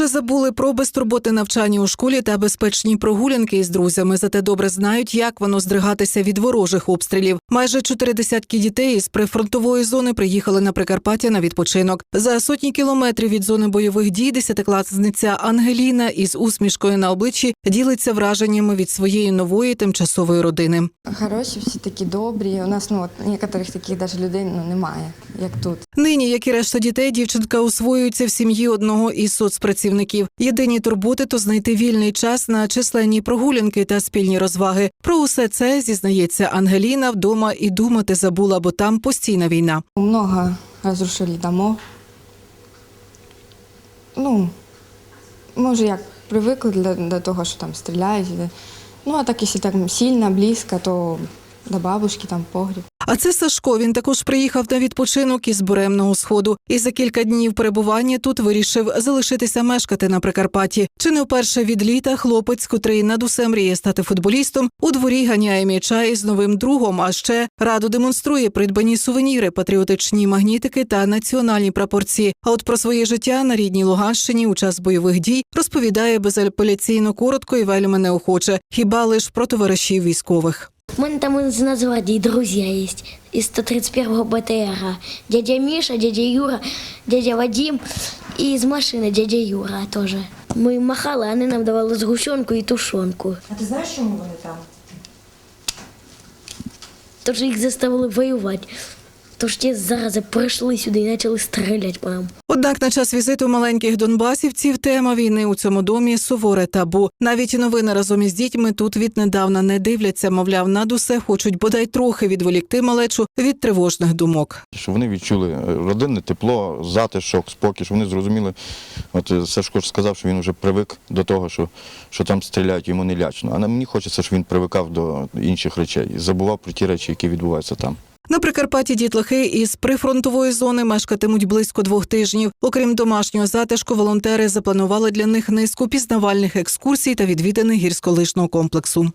Вже забули про безтурботне навчання у школі та безпечні прогулянки із друзями. Зате добре знають, як воно здригатися від ворожих обстрілів. Майже чотири десятки дітей із прифронтової зони приїхали на Прикарпаття на відпочинок. За сотні кілометрів від зони бойових дій десятикласниця Ангеліна із усмішкою на обличчі ділиться враженнями від своєї нової тимчасової родини. Хороші, всі такі добрі. У нас ну от некоторих таких даже людей ну немає, як тут. Нині, як і решта дітей, дівчинка освоюється в сім'ї одного із соцпрацівників. Єдині турботи то знайти вільний час на численні прогулянки та спільні розваги. Про усе це зізнається Ангеліна вдома і думати забула, бо там постійна війна. Много розрушили домов. Ну, ми вже як привикли до, до того, що там стріляють. Ну, а так, якщо так сильно, близько, то до бабушки там погріб. А це Сашко. Він також приїхав на відпочинок із буремного сходу. І за кілька днів перебування тут вирішив залишитися мешкати на Прикарпатті. Чи не вперше від літа хлопець, котрий над усе мріє стати футболістом, у дворі ганяє м'яча із новим другом. А ще радо демонструє придбані сувеніри, патріотичні магнітики та національні прапорці. А от про своє життя на рідній Луганщині у час бойових дій розповідає безапеляційно коротко і вельми неохоче, хіба лиш про товаришів військових. У мене там из Нацгвардии друзья есть, из 131-го БТРа. Дядя Миша, дядя Юра, дядя Вадим и из машины дядя Юра тоже. Ми махали, а вони нам давали згущенку і тушонку. А ти знаєш, чому вони там? Тож їх заставили воювати. Тож ті зарази прийшли сюди і почали стріляти по нам. Однак на час візиту маленьких донбасівців тема війни у цьому домі суворе табу. Навіть новини разом із дітьми тут віднедавна не дивляться, мовляв, над усе хочуть бодай трохи відволікти малечу від тривожних думок. Щоб вони відчули е, родинне тепло, затишок, спокій, щоб вони зрозуміли. От е, Сашко ж сказав, що він вже привик до того, що, що там стріляють, йому не лячно. А на мені хочеться, щоб він привикав до інших речей і забував про ті речі, які відбуваються там. На Прикарпатті дітлахи із прифронтової зони мешкатимуть близько двох тижнів. Окрім домашнього затишку, волонтери запланували для них низку пізнавальних екскурсій та відвідини гірськолижного комплексу.